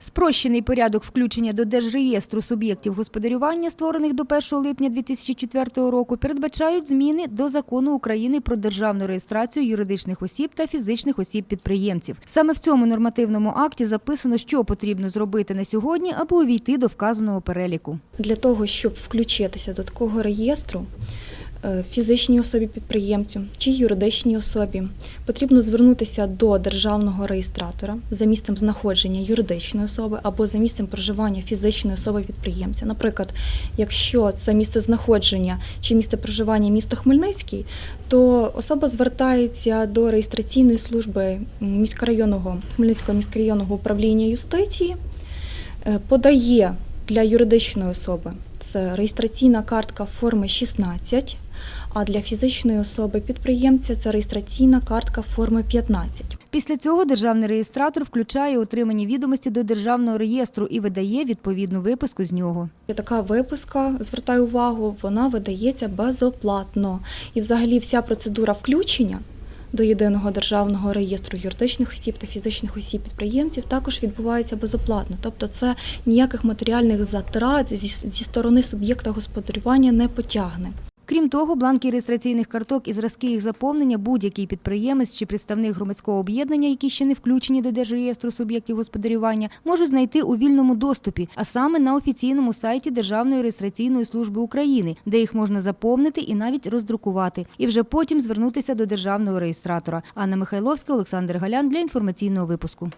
Спрощений порядок включення до Держреєстру суб'єктів господарювання, створених до 1 липня 2004 року, передбачають зміни до закону України про державну реєстрацію юридичних осіб та фізичних осіб-підприємців. Саме в цьому нормативному акті записано, що потрібно зробити на сьогодні, аби увійти до вказаного переліку. Для того, щоб включитися до такого реєстру, фізичній особі підприємцю чи юридичній особі потрібно звернутися до державного реєстратора за місцем знаходження юридичної особи або за місцем проживання фізичної особи підприємця. Наприклад, якщо це місце знаходження чи місце проживання місто Хмельницький, то особа звертається до реєстраційної служби міськрайонного Хмельницького міськрайонного управління юстиції, е, подає для юридичної особи це реєстраційна картка форми 16, а для фізичної особи підприємця це реєстраційна картка форми 15. Після цього державний реєстратор включає отримані відомості до державного реєстру і видає відповідну виписку з нього. Така виписка, звертаю увагу, вона видається безоплатно. І взагалі вся процедура включення до єдиного державного реєстру юридичних осіб та фізичних осіб підприємців також відбувається безоплатно. Тобто це ніяких матеріальних затрат зі, зі сторони суб'єкта господарювання не потягне. Крім того, бланки реєстраційних карток і зразки їх заповнення будь-який підприємець чи представник громадського об'єднання, які ще не включені до держреєстру суб'єктів господарювання, можуть знайти у вільному доступі, а саме на офіційному сайті Державної реєстраційної служби України, де їх можна заповнити і навіть роздрукувати, і вже потім звернутися до державного реєстратора. Анна Михайловська, Олександр Галян для інформаційного випуску.